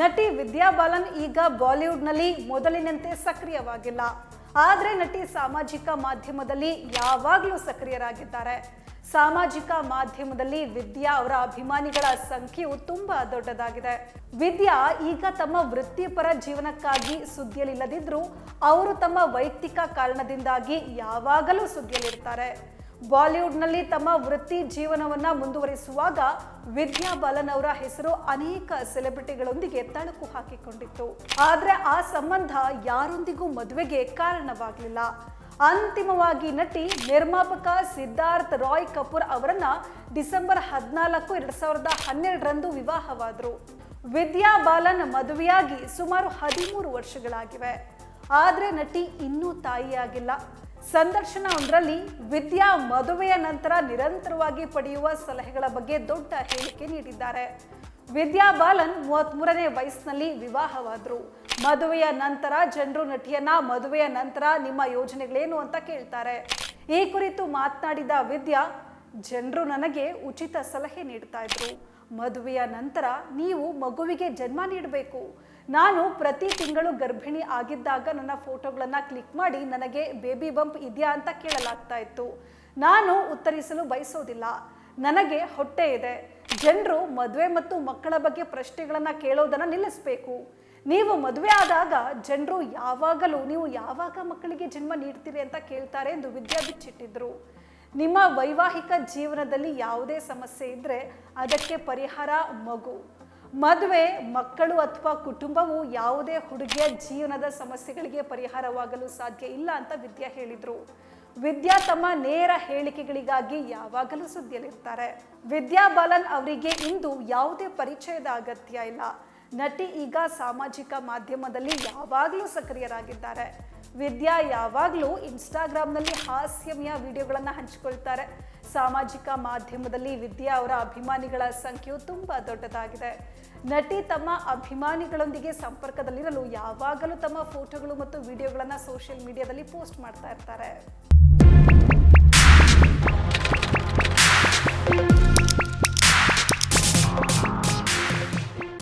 ನಟಿ ವಿದ್ಯಾ ಬಾಲನ್ ಈಗ ಬಾಲಿವುಡ್ನಲ್ಲಿ ಮೊದಲಿನಂತೆ ಸಕ್ರಿಯವಾಗಿಲ್ಲ. ಆದರೆ ನಟಿ ಸಾಮಾಜಿಕ ಮಾಧ್ಯಮದಲ್ಲಿ ಯಾವಾಗಲೂ ಸಕ್ರಿಯರಾಗಿದ್ದಾರೆ. ಸಾಮಾಜಿಕ ಮಾಧ್ಯಮದಲ್ಲಿ ವಿದ್ಯಾ ಅವರ ಅಭಿಮಾನಿಗಳ ಸಂಖ್ಯೆಯು ತುಂಬಾ ದೊಡ್ಡದಾಗಿದೆ. ವಿದ್ಯಾ ಈಗ ತಮ್ಮ ವೃತ್ತಿಪರ ಜೀವನಕ್ಕಾಗಿ ಸುದ್ದಿಯಲ್ಲಿಲ್ಲದಿದ್ರೂ ಅವರು ತಮ್ಮ ವೈಯಕ್ತಿಕ ಕಾರಣದಿಂದಾಗಿ ಯಾವಾಗಲೂ ಸುದ್ದಿಯಲ್ಲಿರ್ತಾರೆ. ಬಾಲಿವುಡ್ನಲ್ಲಿ ತಮ್ಮ ವೃತ್ತಿ ಜೀವನವನ್ನ ಮುಂದುವರಿಸುವಾಗ ವಿದ್ಯಾ ಬಾಲನ್ ಅವರ ಹೆಸರು ಅನೇಕ ಸೆಲೆಬ್ರಿಟಿಗಳೊಂದಿಗೆ ತಳಕು ಹಾಕಿಕೊಂಡಿತ್ತು. ಆದರೆ ಆ ಸಂಬಂಧ ಯಾರೊಂದಿಗೂ ಮದುವೆಗೆ ಕಾರಣವಾಗಲಿಲ್ಲ. ಅಂತಿಮವಾಗಿ ನಟಿ ನಿರ್ಮಾಪಕ ಸಿದ್ಧಾರ್ಥ್ ರಾಯ್ ಕಪೂರ್ ಅವರನ್ನ ಡಿಸೆಂಬರ್ ಹದಿನಾಲ್ಕು, ಎರಡ್ ಸಾವಿರದ ಹನ್ನೆರಡರಂದು ವಿವಾಹವಾದರು. ವಿದ್ಯಾ ಬಾಲನ್ ಮದುವೆಯಾಗಿ ಸುಮಾರು ಹದಿಮೂರು ವರ್ಷಗಳಾಗಿವೆ. ಆದರೆ ನಟಿ ಇನ್ನೂ ತಾಯಿಯಾಗಿಲ್ಲ. ಸಂದರ್ಶನ ಒಂದರಲ್ಲಿ ವಿದ್ಯಾ ಮದುವೆಯ ನಂತರ ನಿರಂತರವಾಗಿ ಪಡೆಯುವ ಸಲಹೆಗಳ ಬಗ್ಗೆ ದೊಡ್ಡ ಹೇಳಿಕೆ ನೀಡಿದ್ದಾರೆ. ವಿದ್ಯಾ ಬಾಲನ್ ಮೂವತ್ತ್ಮೂರನೇ ವಯಸ್ಸಿನಲ್ಲಿ ವಿವಾಹವಾದರು. ಮದುವೆಯ ನಂತರ ಜನರು ನಟಿಯನ್ನ ಮದುವೆಯ ನಂತರ ನಿಮ್ಮ ಯೋಜನೆಗಳೇನು ಅಂತ ಕೇಳ್ತಾರೆ. ಈ ಕುರಿತು ಮಾತನಾಡಿದ ವಿದ್ಯಾ ಜನರು ನನಗೆ ಉಚಿತ ಸಲಹೆ ನೀಡ್ತಾ ಇದ್ರು. ಮದುವೆಯ ನಂತರ ನೀವು ಮಗುವಿಗೆ ಜನ್ಮ ನೀಡಬೇಕು. ನಾನು ಪ್ರತಿ ತಿಂಗಳು ಗರ್ಭಿಣಿ ಆಗಿದ್ದಾಗ ನನ್ನ ಫೋಟೋಗಳನ್ನು ಕ್ಲಿಕ್ ಮಾಡಿ ನನಗೆ ಬೇಬಿ ಬಂಪ್ ಇದೆಯಾ ಅಂತ ಕೇಳಲಾಗ್ತಾ ಇತ್ತು. ನಾನು ಉತ್ತರಿಸಲು ಬಯಸೋದಿಲ್ಲ. ನನಗೆ ಹೊಟ್ಟೆ ಇದೆ. ಜನರು ಮದುವೆ ಮತ್ತು ಮಕ್ಕಳ ಬಗ್ಗೆ ಪ್ರಶ್ನೆಗಳನ್ನು ಕೇಳೋದನ್ನು ನಿಲ್ಲಿಸಬೇಕು. ನೀವು ಮದುವೆ ಆದಾಗ ಜನರು ಯಾವಾಗಲೂ, ನೀವು ಯಾವಾಗ ಮಕ್ಕಳಿಗೆ ಜನ್ಮ ನೀಡ್ತೀರಿ ಅಂತ ಕೇಳ್ತಾರೆ ಎಂದು ವಿದ್ಯಾ ಬಿಚ್ಚಿಟ್ಟಿದ್ರು ನಿಮ್ಮ ವೈವಾಹಿಕ ಜೀವನದಲ್ಲಿ ಯಾವುದೇ ಸಮಸ್ಯೆ ಇದ್ದರೆ ಅದಕ್ಕೆ ಪರಿಹಾರ ಮಗು. ಮದುವೆ, ಮಕ್ಕಳು ಅಥವಾ ಕುಟುಂಬವು ಯಾವುದೇ ಹುಡುಗಿಯ ಜೀವನದ ಸಮಸ್ಯೆಗಳಿಗೆ ಪರಿಹಾರವಾಗಲು ಸಾಧ್ಯ ಇಲ್ಲ ಅಂತ ವಿದ್ಯಾ ಹೇಳಿದರು. ವಿದ್ಯಾ ತಮ್ಮ ನೇರ ಹೇಳಿಕೆಗಳಿಗಾಗಿ ಯಾವಾಗಲೂ ಸುದ್ದಿಯಲ್ಲಿರ್ತಾರೆ. ವಿದ್ಯಾ ಬಾಲನ್ ಅವರಿಗೆ ಇಂದು ಯಾವುದೇ ಪರಿಚಯದ ಅಗತ್ಯ ಇಲ್ಲ. ನಟಿ ಈಗ ಸಾಮಾಜಿಕ ಮಾಧ್ಯಮದಲ್ಲಿ ಯಾವಾಗಲೂ ಸಕ್ರಿಯರಾಗಿದ್ದಾರೆ. ವಿದ್ಯಾ ಯಾವಾಗಲೂ ಇನ್ಸ್ಟಾಗ್ರಾಮ್ನಲ್ಲಿ ಹಾಸ್ಯಮಯ ವಿಡಿಯೋಗಳನ್ನು ಹಂಚಿಕೊಳ್ತಾರೆ. ಸಾಮಾಜಿಕ ಮಾಧ್ಯಮದಲ್ಲಿ ವಿದ್ಯಾ ಅವರ ಅಭಿಮಾನಿಗಳ ಸಂಖ್ಯೆಯು ತುಂಬ ದೊಡ್ಡದಾಗಿದೆ. ನಟಿ ತಮ್ಮ ಅಭಿಮಾನಿಗಳೊಂದಿಗೆ ಸಂಪರ್ಕದಲ್ಲಿರಲು ಯಾವಾಗಲೂ ತಮ್ಮ ಫೋಟೋಗಳು ಮತ್ತು ವಿಡಿಯೋಗಳನ್ನು ಸೋಷಿಯಲ್ ಮೀಡಿಯಾದಲ್ಲಿ ಪೋಸ್ಟ್ ಮಾಡ್ತಾ ಇರ್ತಾರೆ.